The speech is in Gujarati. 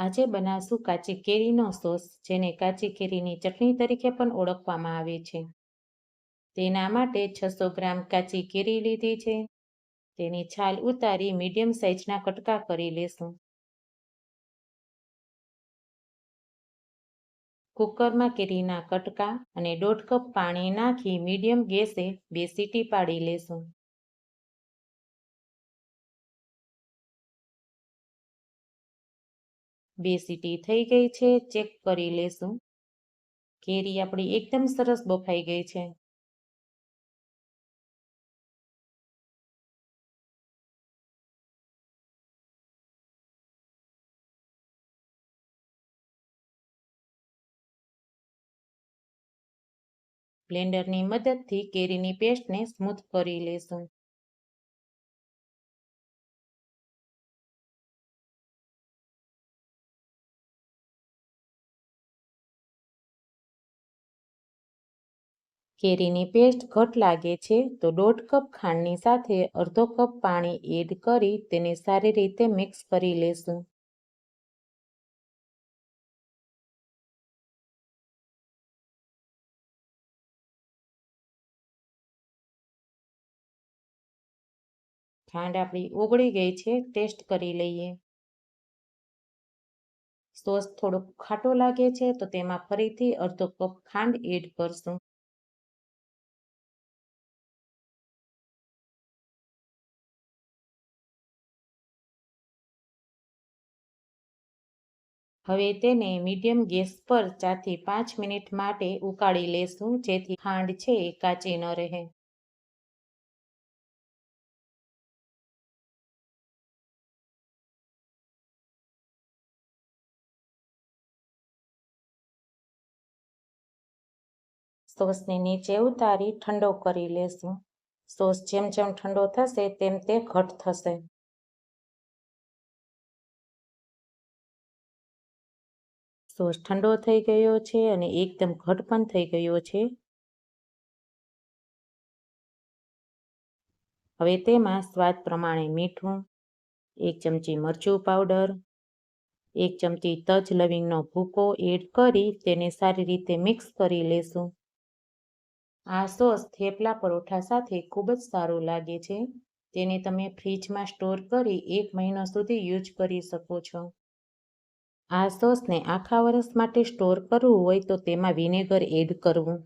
આજે બનાવશું કાચી કેરીનો સોસ, જેને કાચી કેરીની ચટણી તરીકે પણ ઓળખવામાં આવે છે. તેના માટે છસો ગ્રામ કાચી કેરી લીધી છે. તેની છાલ ઉતારી મીડિયમ સાઇઝના કટકા કરી લેશું. કુકરમાં કેરીના કટકા અને દોઢ કપ પાણી નાખી મીડિયમ ગેસે બે સીટી પાડી લેશું. બે સીટી થઈ ગઈ છે ચેક કરી લેશું. કેરી આપણી એકદમ સરસ બફાઈ ગઈ છે. બ્લેન્ડરની મદદથી કેરીની પેસ્ટને સ્મૂથ કરી લેશું. કેરીની પેસ્ટ ઘટ લાગે છે તો દોઢ કપ ખાંડની સાથે અડધો કપ પાણી એડ કરી તેને સારી રીતે મિક્સ કરી લેશું. ખાંડ આપણી ઓગળી ગઈ છે, ટેસ્ટ કરી લઈએ. સોસ થોડોક ખાટો લાગે છે તો તેમાં ફરીથી અડધો કપ ખાંડ એડ કરશું. હવે તેને મીડિયમ ગેસ પર ચારથી પાંચ મિનિટ માટે ઉકાળી લેશું, જેથી ખાંડ છે એ કાચી ન રહે. સોસને નીચે ઉતારી ઠંડો કરી લેશું. સોસ જેમ જેમ ઠંડો થશે તેમ તે ઘટ થશે. સોસ ઠંડો થઈ ગયો છે અને એકદમ ઘટ પણ થઈ ગયો છે. હવે તેમાં સ્વાદ પ્રમાણે મીઠું, એક ચમચી મરચું પાવડર, એક ચમચી તજ લવિંગનો ભૂકો એડ કરી તેને સારી રીતે મિક્સ કરી લેશું. આ સોસ થેપલા પરોઠા સાથે ખૂબ જ સારું લાગે છે. તેને તમે ફ્રીજમાં સ્ટોર કરી એક મહિનો સુધી યુઝ કરી શકો છો. આ સોસને આખા વર્ષ માટે સ્ટોર કરવું હોય તો તેમાં વિનેગર એડ કરવું.